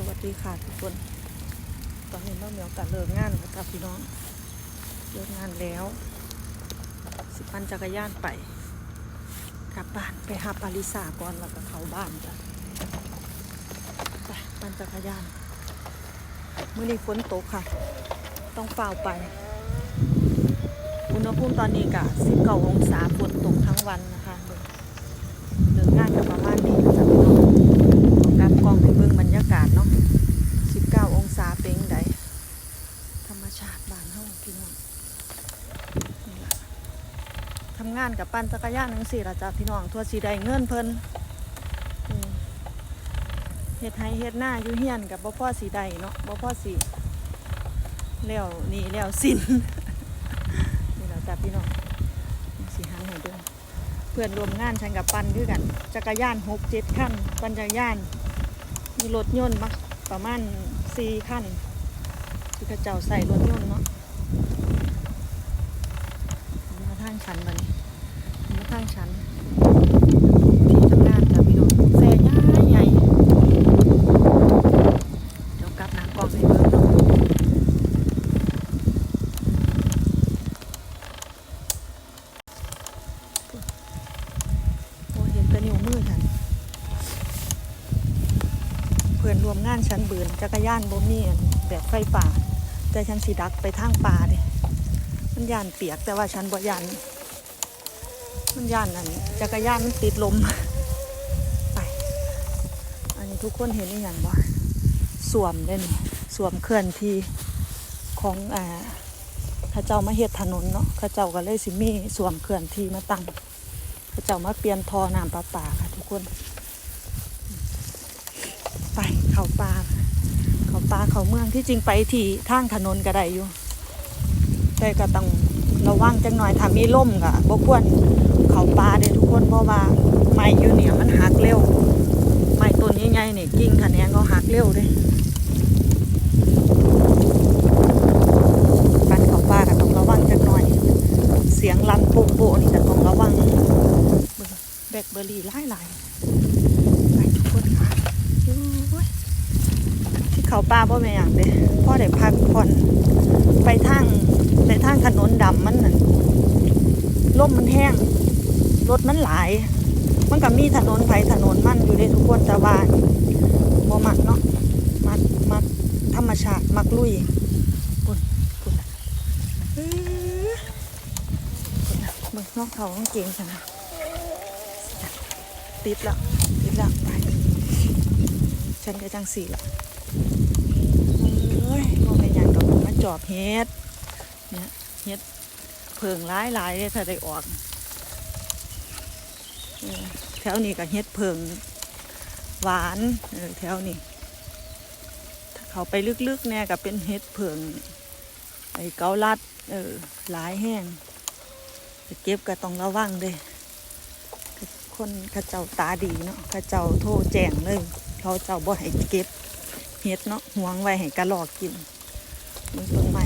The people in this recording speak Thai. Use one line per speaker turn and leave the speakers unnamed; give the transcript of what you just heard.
สวัสดีค่ะทุกคน ตอนนี้น้องเหมียวกัเลิกงานแล้วกับพี่น้อง เลิกงานแล้ว สิปันจักรยานไป กลับบ้านไปหาปาริสาก่อนแล้วก็เข้าบ้านจ้ะไปปั่นจักรยานเมื่อนี้ฝนตกค่ะ ต้องเฝ้าไป อุณหภูมิตอนนี้กะ19องศาฝนตกทั้งวันนะคะเลิกงานกับประมาณนี้จ้ะพี่น้อง กลับกล้องให้เบิ่งบรรยากาศเนาะ 19 องศาเป็นได ธรรมชาติบ้านเฮาพี่น้องนี่ล่ะทำงานกับปั่นจักรยานจังซี่ละจ้ะพี่น้องทั่วสิได้เงินเพิ่นอืมเฮ็ดไห้เฮ็ดหน้าอยู่เฮียนกับบ่พ่อสิได้เนาะบ่พ่อสิแล้วนี่แล้วสิ้นนี่ล่ะจ้ะพี่น้องสิหันให้เบิ่งเพื่อนรวมงานฉันกับปันคือกันจักรยานหกเจ็ดขั้นปั่นจักรยานมีรถยนต์มาประมาณสี่ขั้น ที่กระเจ้าใส่รถยนต์เนาะมาทางชันบัดนมาทางชัน ที่ทำงานจ้ะพี่น้องแซ่ย่ายใหญ่เดี๋ยวกลับหนากล้องให้เบิ่งเนาะโอ้เห็นแต่นิ้วมือฉัน เพื่อนรวมงานชั้นเบืนจักรยานบ่มีแบบไฟป่า แต่ฉันสีดักไปทางป่าเดิมันยานเปียกแต่ว่าฉันบ่ยานมันยานนั่นจักรยานมันติดลมไปอันนี้ทุกคนเห็นอยังบ่สวมได้นี่สวมเคลื่อนที่ของอ่าข้าเจ้ามาเฮ็ดถนนเนาะข้าเจ้าก็เลยสิมีสวมเคลื่อนที่มาตั้งข้าเจ้ามาเปลี่ยนทอน้ำประปาค่ะทุกคน ไปเขาปลาเขาปลาเขาเมืองที่จริงไปที่ทางถนนก็ได้อยู่ แต่ก็ต้องระวังจังหน่อยถ้ามีล่มก็บ่ควรเขาปลาเด้ทุกคนเพราะว่าไม้อยู่เนี่ยมันหักเร็วไม้ต้นใหญ่ๆเนี่ยกิ่งขะแหนงก็หักเร็วเด้การเขาปลาก็ต้องระวังจังหน่อย เสียงลันโปะๆนี่ก็ต้องระวังเบิ่งแบล็คเบอร์รี่หลายๆไปทุกคนค่ะ เขาป่าบ่อแม่อย่างเด้พ่อได้พักผ่อนไปทางไปทางถนนดำมันนั่นลมมันแห้งรถมันหลาย มันก็มีถนนไผถนนมันอยู่ในทุกคนแต่ว่าบ่มักเนาะมักมักธรรมชาติมักลุยปุ่นปุ่นเอ้ยปุ่นน่ะเบิ่งนอกเขาต้องเก่งจังนะติดละติดละไปฉันก็จังสี่ละ เอ้ยมองเป็นหยังดอกมาจอบเฮ็ดเนี่ยเฮ็ดเพิงร้ายหลายเลยถ้าได้ออกแถวนี้ก็เฮ็ดเพิงหวานแถวนี้ถ้าเขาไปลึกๆเนี่ยก็เป็นเฮ็ดเพิงไอ้เกาลัดเออหลายแห้งเก็บก็ต้องระวังเด้คนข้าเจ้าตาดีเนาะข้าเจ้าโทรแจ้งเลย เขาเจ้าบ่ให้เก็บ เห็ดเนาะห่วงไว้ให้กระหลอกกินมันต้นใหม่